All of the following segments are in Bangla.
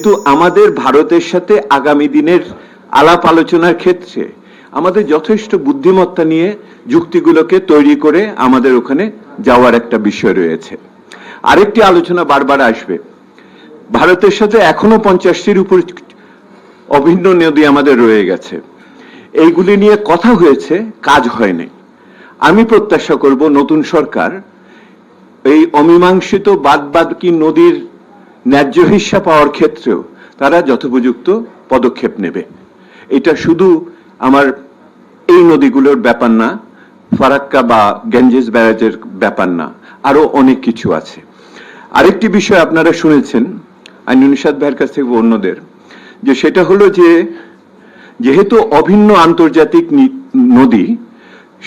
যেহেতু আমাদের ভারতের সাথে আগামী দিনের আলাপ আলোচনার ক্ষেত্রে আমাদের যথেষ্ট বুদ্ধিমত্তা নিয়ে যুক্তিগুলোকে তৈরি করে আমাদের ওখানে যাওয়ার একটা বিষয় রয়েছে। আরেকটি আলোচনা বারবার আসবে। ভারতের সাথে এখনও পঞ্চাশটির উপর অভিন্ন নদী আমাদের রয়ে গেছে। এইগুলি নিয়ে কথা হয়েছে, কাজ হয়নি। আমি প্রত্যাশা করব নতুন সরকার এই অমীমাংসিত বাদ বাদকি নদীর ন্যায্য হিস্সা পাওয়ার ক্ষেত্রেও তারা যথোপযুক্ত পদক্ষেপ নেবে। এটা শুধু আমার এই নদীগুলোর ব্যাপার না, ফারাক্কা বা গেঞ্জেস ব্যারাজের ব্যাপার না আরও অনেক কিছু আছে। আরেকটি বিষয় আপনারা শুনেছেন আইন নিষাদ ভাইয়ের কাছ থেকে অন্যদের, যে সেটা হলো যে যেহেতু অভিন্ন আন্তর্জাতিক নদী,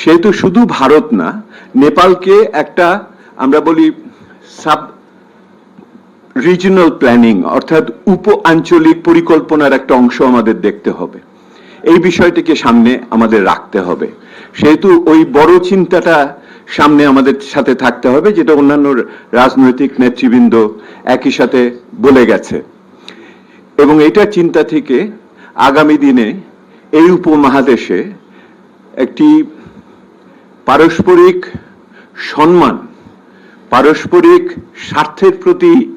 সেহেতু শুধু ভারত না, নেপালকে একটা আমরা বলি সাব রিজিনাল প্ল্যানিং অর্থাৎ উপ আঞ্চলিক পরিকল্পনার একটা অংশ আমাদের দেখতে হবে। এই বিষয়টিকে সামনে আমাদের রাখতে হবে। সেহেতু ওই বড় চিন্তাটা সামনে আমাদের সাথে থাকতে হবে, যেটা অন্যান্য রাজনৈতিক নেতৃবৃন্দ একই সাথে বলে গেছে। এবং এটা চিন্তা থেকে আগামী দিনে এই উপমহাদেশে একটি পারস্পরিক সম্মান, পারস্পরিক স্বার্থের প্রতি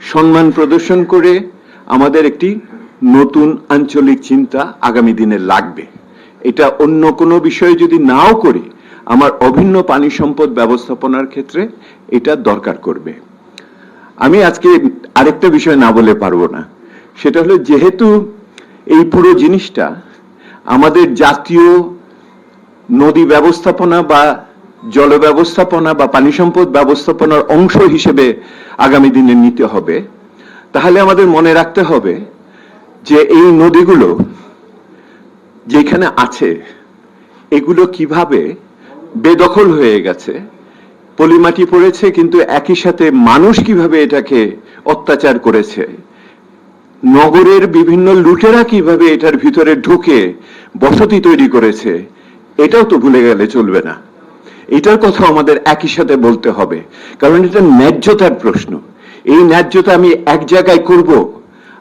সম্মান প্রদর্শন করে আমাদের একটি নতুন আঞ্চলিক চিন্তা আগামী দিনে লাগবে। এটা অন্য কোনো বিষয়ে যদি নাও করি, আমার অভিন্ন পানি সম্পদ ব্যবস্থাপনার ক্ষেত্রে এটা দরকার করবে। আমি আজকে আরেকটা বিষয় না বলে পারব না। সেটা হলো যেহেতু এই পুরো জিনিসটা আমাদের জাতীয় নদী ব্যবস্থাপনা বা জল ব্যবস্থাপনা বা পানি সম্পদ ব্যবস্থাপনার অংশ হিসেবে আগামী দিনে নিতে হবে। তাহলে আমাদের মনে রাখতে হবে যে এই নদীগুলো যেখানে আছে, এগুলো কীভাবে বেদখল হয়ে গেছে, পলিমাটি পড়েছে, কিন্তু একই সাথে মানুষ কীভাবে এটাকে অত্যাচার করেছে, নগরের বিভিন্ন লুটেরা কীভাবে এটার ভিতরে ঢুকে বসতি তৈরি করেছে, এটাও তো ভুলে গেলে চলবে না। এটার কথা আমাদের একই সাথে বলতে হবে। কারণ এটা ন্যায্যতার প্রশ্ন। এই ন্যায্যতা আমি এক জায়গায় করব,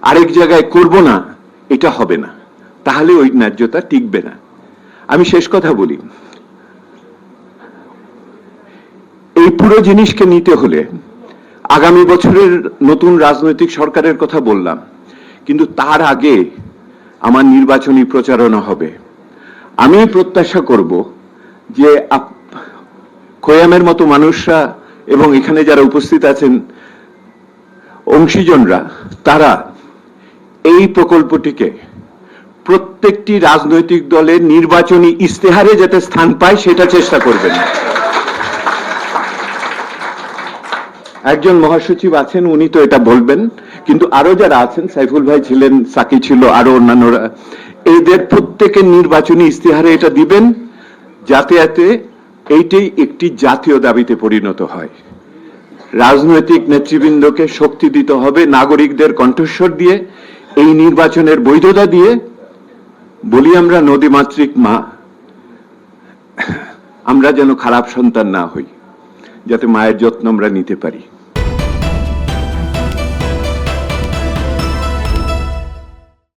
আরেক জায়গায় করব না, এটা হবে না। তাহলে ওই ন্যায্যতা টিকবে না। আমি শেষ কথা বলি। এই পুরো জিনিসকে নিতে হলে আগামী বছরের নতুন রাজনৈতিক সরকারের কথা বললাম, কিন্তু তার আগে আমার নির্বাচনী প্রচারণা হবে। আমি প্রত্যাশা করব যে খোয়ামের মতো মানুষরা এবং এখানে যারা উপস্থিত আছেন অংশীজনরা, তারা এই প্রকল্পটিকে প্রত্যেকটি রাজনৈতিক দলের নির্বাচনী ইস্তেহারে যাতে স্থান পায়, সেটা চেষ্টা করবেন। একজন মহাসচিব আছেন, উনি তো এটা বলবেন, কিন্তু আরও যারা আছেন, সাইফুল ভাই ছিলেন, সাকি ছিল, আরও অন্যান্যরা, এদের প্রত্যেকের নির্বাচনী ইস্তেহারে এটা দিবেন, যাতে যাতে এইটাই একটি জাতীয় দাবিতে পরিণত হয়। রাজনৈতিক নেতৃবৃন্দকে শক্তি দিতে হবে নাগরিকদের কণ্ঠস্বর দিয়ে, এই নির্বাচনের বৈধতা দিয়ে। বলি আমরা নদীমাতৃক মা, আমরা যেন খারাপ সন্তান না হই, যাতে মায়ের যত্ন আমরা নিতে পারি।